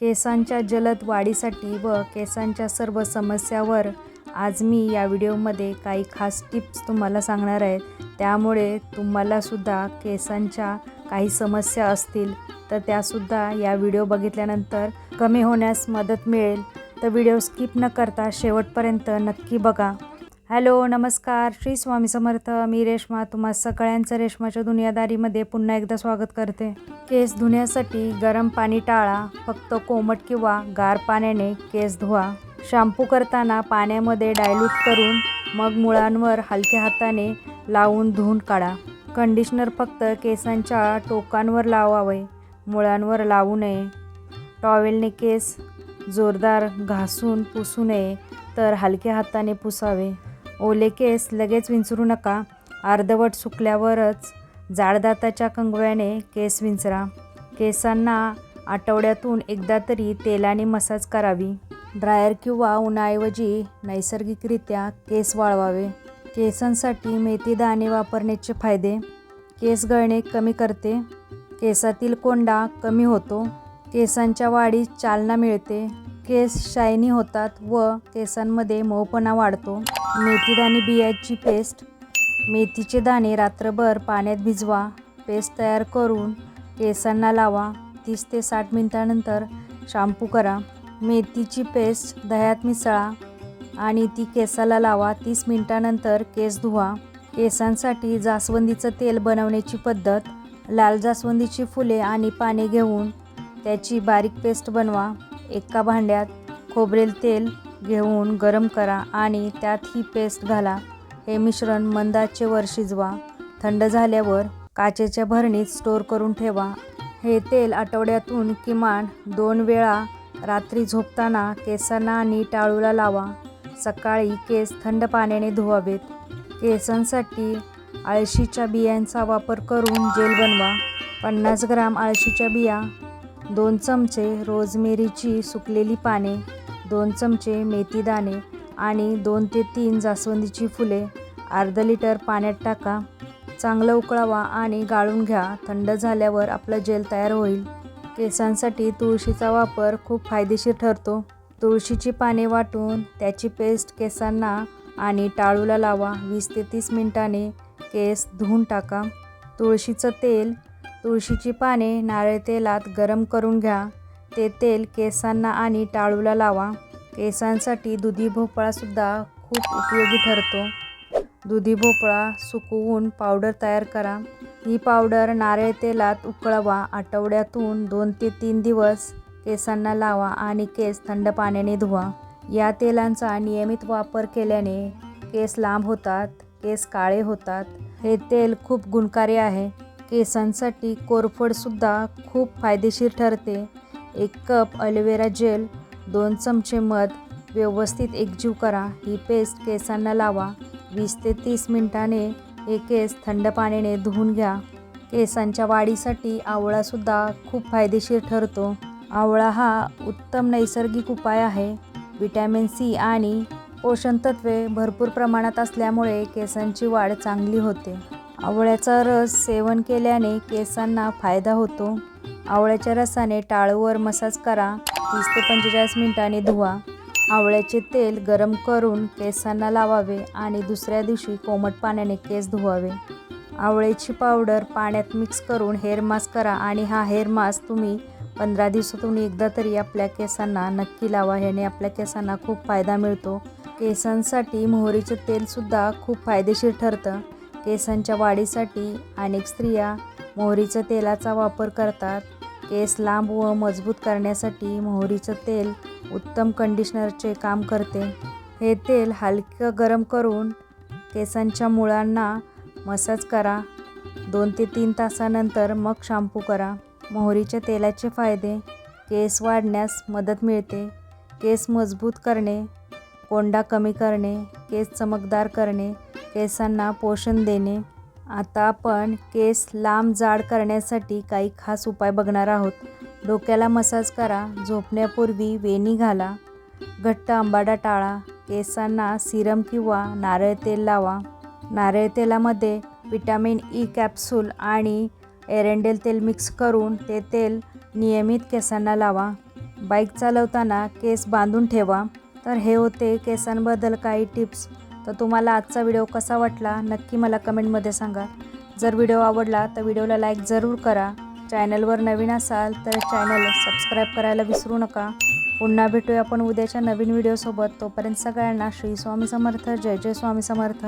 केसांच्या जलद वाढीसाठी व केसांच्या सर्व समस्यावर आज मी या व्हिडिओमध्ये काही खास टिप्स तुम्हाला सांगणार आहे. त्यामुळे तुम्हालासुद्धा केसांच्या काही समस्या असतील तर त्यासुद्धा या व्हिडिओ बघितल्यानंतर कमी होण्यास मदत मिळेल. तर व्हिडिओ स्किप न करता शेवटपर्यंत नक्की बघा. हॅलो नमस्कार. श्री स्वामी समर्थ. मी रेश्मा. तुम्हा सगळ्यांचं रेश्माच्या दुनियादारीमध्ये पुन्हा एकदा स्वागत करते. केस धुण्यासाठी गरम पाणी टाळा. फक्त कोमट किंवा गार पाण्याने केस धुवा. शॅम्पू करताना पाण्यामध्ये डायल्यूट करून मग मुळांवर हलक्या हाताने लावून धुवून काढा. कंडिशनर फक्त केसांच्या टोकांवर लावावे. मुळांवर लावू नये. टॉवेलने केस जोरदार घासून पुसू नये तर हलक्या हाताने पुसावे. ओले केस लगेच विंचरू नका. अर्धवट सुकल्यावरच जाडदाताच्या कंगव्याने केस विंचरा. केसांना आठवड्यातून एकदा तरी तेलाने मसाज करावी. ड्रायर किंवा उन्हाऐवजी नैसर्गिकरित्या केस वाळवावे. केसांसाठी मेथी दाणे वापरण्याचे फायदे. केस गळणे कमी करते. केसातील कोंडा कमी होतो. केसांच्या वाढीस चालना मिळते. केस शायनी होतात व केसांमध्ये मऊपणा वाढतो. मेथीदाणे बियाची पेस्ट. मेथीचे दाणे रात्रभर पाण्यात भिजवा पेस्ट तयार करून केसांना लावा. तीस ते साठ मिनिटानंतर शॅम्पू करा. मेथीची पेस्ट दह्यात मिसळा आणि ती केसाला लावा. तीस मिनिटानंतर केस धुवा. केसांसाठी जास्वंदीचं तेल बनवण्याची पद्धत. लाल जास्वंदीची फुले आणि पाने घेऊन त्याची बारीक पेस्ट बनवा. एका भांड्यात खोबरेल तेल घेऊन गरम करा आणि त्यात ही पेस्ट घाला. हे मिश्रण मंदाचेवर शिजवा. थंड झाल्यावर काचेच्या भरणीत स्टोअर करून ठेवा. हे तेल आठवड्यातून किमान दोन वेळा रात्री झोपताना केसांना आणि टाळूला लावा. सकाळी केस थंड पाण्याने धुवावेत. केसांसाठी आळशीच्या बियांचा वापर करून जेल बनवा. पन्नास ग्राम आळशीच्या बिया दोन चमचे रोजमेरीची सुकलेली पाने दोन चमचे मेथीदाणे आणि दोन ते तीन जास्वंदीची फुले अर्ध लिटर पाण्यात टाका. चांगलं उकळावा आणि गाळून घ्या. थंड झाल्यावर आपलं जेल तयार होईल. केसांसाठी तुळशीचा वापर खूप फायदेशीर ठरतो. तुळशीची पाने वाटून त्याची पेस्ट केसांना आणि टाळूला लावा. वीस ते तीस मिनिटाने केस धुवून टाका. तुळशीचं तेल तुळशीची पाने नारळ तेलात गरम करून घ्या. ते तेल केसांना आणि टाळूला लावा. केसांसाठी दुधी भोपळासुद्धा खूप उपयोगी ठरतो. दुधी भोपळा सुकवून पावडर तयार करा. ही पावडर नारळ तेलात उकळवा. आठवड्यातून दोन ते तीन दिवस केसांना लावा आणि केस थंड पाण्याने धुवा. या तेलांचा नियमित वापर केल्याने केस लांब होतात केस काळे होतात. हे तेल खूप गुणकारी आहे. केसांसाठी कोरफडसुद्धा खूप फायदेशीर ठरते. एक कप अलोवेरा जेल दोन चमचे मध व्यवस्थित एकजीव करा. ही पेस्ट केसांना लावा. वीस ते तीस मिनिटाने हे केस थंड पाण्याने धुवून घ्या. केसांच्या वाढीसाठी आवळासुद्धा खूप फायदेशीर ठरतो. आवळा हा उत्तम नैसर्गिक उपाय आहे. विटॅमिन सी आणि पोषणतत्वे भरपूर प्रमाणात असल्यामुळे केसांची वाढ चांगली होते. आवळ्याचा रस सेवन केल्याने केसांना फायदा होतो. आवळ्याच्या रसाने टाळूवर मसाज करा. तीस ते पंचेचाळीस मिनिटांनी धुवा. आवळ्याचे तेल गरम करून केसांना लावावे आणि दुसऱ्या दिवशी कोमट पाण्याने केस धुवावे. आवळ्याची पावडर पाण्यात मिक्स करून हेअर मास्क करा आणि हा हेअर मास्क तुम्ही पंधरा दिवसातून एकदा तरी आपल्या केसांना नक्की लावा. ह्याने आपल्या केसांना खूप फायदा मिळतो. केसांसाठी मोहरीचं तेलसुद्धा खूप फायदेशीर ठरतं. केसांच्या वाढीसाठी अनेक स्त्रिया मोहरीच्या तेलाचा वापर करतात. केस लांब व मजबूत करण्यासाठी मोहरीचं तेल उत्तम कंडिशनरचे काम करते. हे तेल हलकं गरम करून केसांच्या मुळांना मसाज करा. दोन ते तीन तासानंतर मग शॅम्पू करा. मोहरीच्या तेलाचे फायदे केस वाढण्यास मदत मिळते. केस मजबूत करणे कोंडा कमी करणे केस चमकदार करणे केसांना पोषण देणे. आता आपण केस लांब जाड करण्यासाठी काही खास उपाय बघणार आहोत. डोक्याला मसाज करा. झोपण्यापूर्वी वेणी घाला. घट्ट आंबाडा टाळा. केसांना सिरम किंवा नारळ तेल लावा. नारळ तेलामध्ये विटॅमिन ई कॅप्सूल आणि एरंडेल तेल मिक्स करून ते तेल नियमित केसांना लावा. बाईक चालवताना केस बांधून ठेवा. तर हे होते केसांबद्दल काही टिप्स. तर तुम्हाला आजचा व्हिडिओ कसा वाटला नक्की मला कमेंटमध्ये सांगा. जर व्हिडिओ आवडला तर व्हिडिओला लाईक जरूर करा. चॅनलवर नवीन असाल तर चॅनल सबस्क्राईब करायला विसरू नका. पुन्हा भेटूया आपण उद्याच्या नवीन व्हिडिओसोबत. तोपर्यंत सगळ्यांना श्री स्वामी समर्थ. जय जय स्वामी समर्थ.